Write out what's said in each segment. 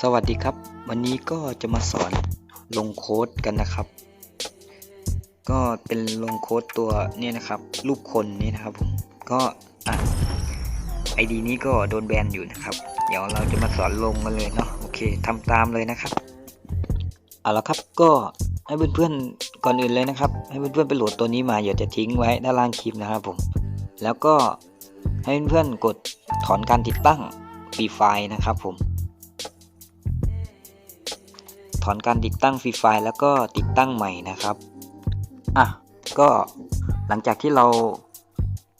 สวัสดีครับ วันนี้ก็จะมาสอนลงโค้ดกันนะครับ ก็เป็นลงโค้ดตัวนี่นะครับ รูปคนนี่นะครับผมก็อะไอดีนี้ก็โดนแบนอยู่นะครับ เดี๋ยวเราจะมาสอนลงกันเลยเนาะโอเคทำตามเลยนะครับเอาละครับก็ให้เพื่อนๆก่อนอื่นเลยนะครับ ให้เพื่อนๆไปโหลดตัวนี้มาเดี๋ยวจะทิ้งไว้ด้านล่างคลิปนะครับผมแล้วก็ให้เพื่อนๆกดถอนการติดตั้งฟรีไฟนะครับผม ถอนการติดตั้งฟรีไฟล์แล้วก็ติดตั้งใหม่นะครับอะก็หลังจากที่เรา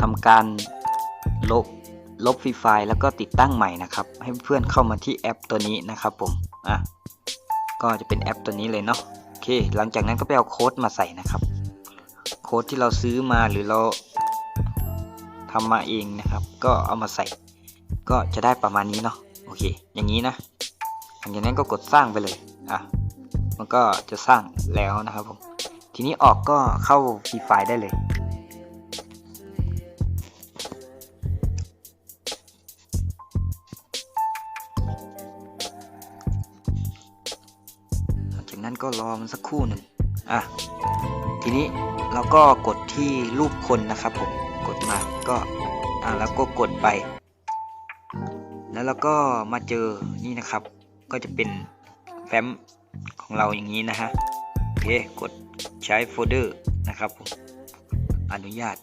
ทำการลบลบฟรีไฟล์แล้วก็ติดตั้งใหม่นะครับ ให้เพื่อนเข้ามาที่แอปตัวนี้นะครับผมอะก็จะเป็นแอปตัวนี้เลยเนาะโอเค หลังจากนั้นก็ไปเอาโค้ดมาใส่นะครับ โค้ดที่เราซื้อมาหรือเราทำมาเองนะครับ ก็เอามาใส่ ก็จะได้ประมาณนี้เนาะโอเค อย่างนี้นะหลังจากนั้นก็กดสร้างไปเลย อะมันก็จะสร้างแล้วนะครับผมทีนี้ออกก็เข้าฟีไฟล์ได้เลย หลังจากนั้นก็รอมันสักครู่หนึ่งอะทีนี้เราก็กดที่รูปคนนะครับผมกดมาก็อะแล้วก็กดไป แล้วเราก็มาเจอนี่นะครับ ก็จะเป็น แฟ้มของเราอย่างนี้นะฮะโอเคกดใช้โฟลเดอร์นะครับผมอนุญาต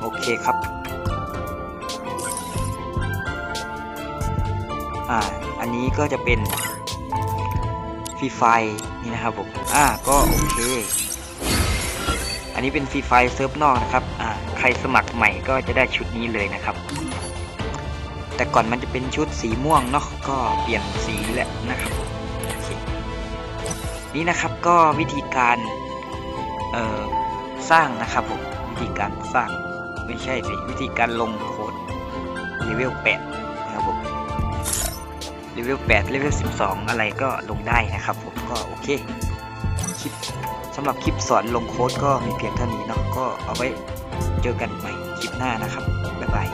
โอเคครับอ่าอันนี้ก็จะเป็นฟรีไฟนี่นะครับผมอ่าก็โอเค อันนี้เป็นฟรีไฟเซิร์ฟนอกนะครับอ่าใครสมัครใหม่ก็จะได้ชุดนี้เลยนะครับ แต่ก่อนมันจะเป็นชุดสีม่วงเนาะก็เปลี่ยนสีแหล้วนะครับนี่นะครับก็วิธีการสร้างนะครับผมวิธีการสร้างไม่ใช่สิวิธีการลงโค้ดเลเวล8นะครับผมเลเวล8เลเวล12 อะไรก็ลงได้นะครับผมก็โอเคคลิปสำหรับคลิปสอนลงโค้ดก็มีเพียงเท่านี้เนาะก็เอาไว้เจอกันใหม่คลิปหน้านะครับบ๊ายบาย